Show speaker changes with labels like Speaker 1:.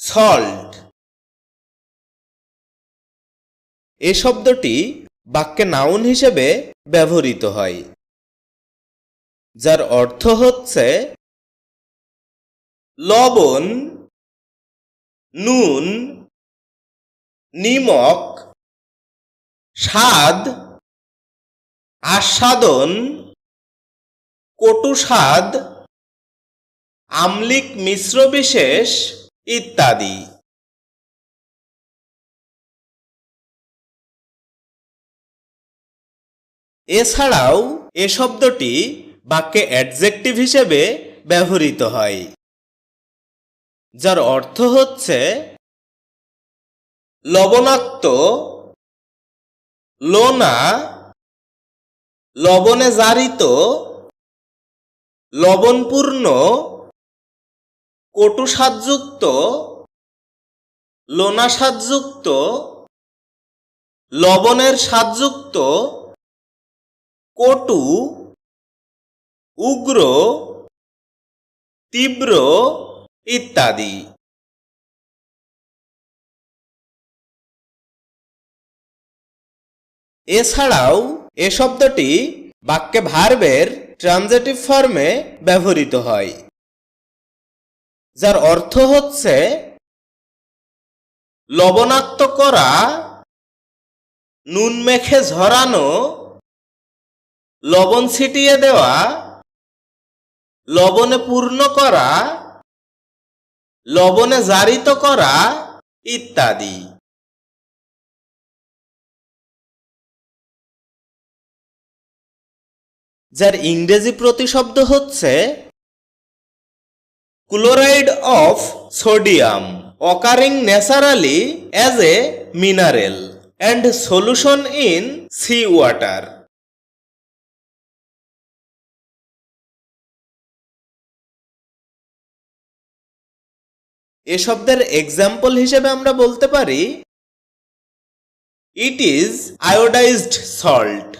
Speaker 1: Salt. এ শব্দটি বাক্যে noun হিসেবে ব্যবহৃত হয়, যার অর্থ হচ্ছে লবণ, নুন, নিমক, স্বাদ, আস্বাদন, কটু স্বাদ, আমলিক মিশ্র বিশেষ ইত্যাদি। এছাড়াও এ শব্দটি বাক্যে অ্যাডজেক্টিভ হিসেবে ব্যবহৃত হয়, যার অর্থ হচ্ছে লবণাক্ত, লোনা, লবণে জারিত, লবণপূর্ণ কটু স্বাদযুক্ত লোনা স্বাদযুক্ত লবণের স্বাদযুক্ত কটু, উগ্র, তীব্র ইত্যাদি। এছাড়াও এ শব্দটি বাক্যে ভার্বের ট্রানজেটিভ ফর্মে ব্যবহৃত হয়। যার অর্থ হচ্ছে লবণাক্ত করা, নুন মেখে ঝরানো, লবণ ছিটিয়ে দেওয়া, লবণে পূর্ণ করা, লবণে জারিত করা ইত্যাদি। যার ইংরেজি প্রতিশব্দ হচ্ছে chloride of sodium occurring naturally as a mineral and solution in sea water এ শব্দের এক্সাম্পল হিসেবে আমরা বলতে পারি ইট ইজ আয়োডাইজড সল্ট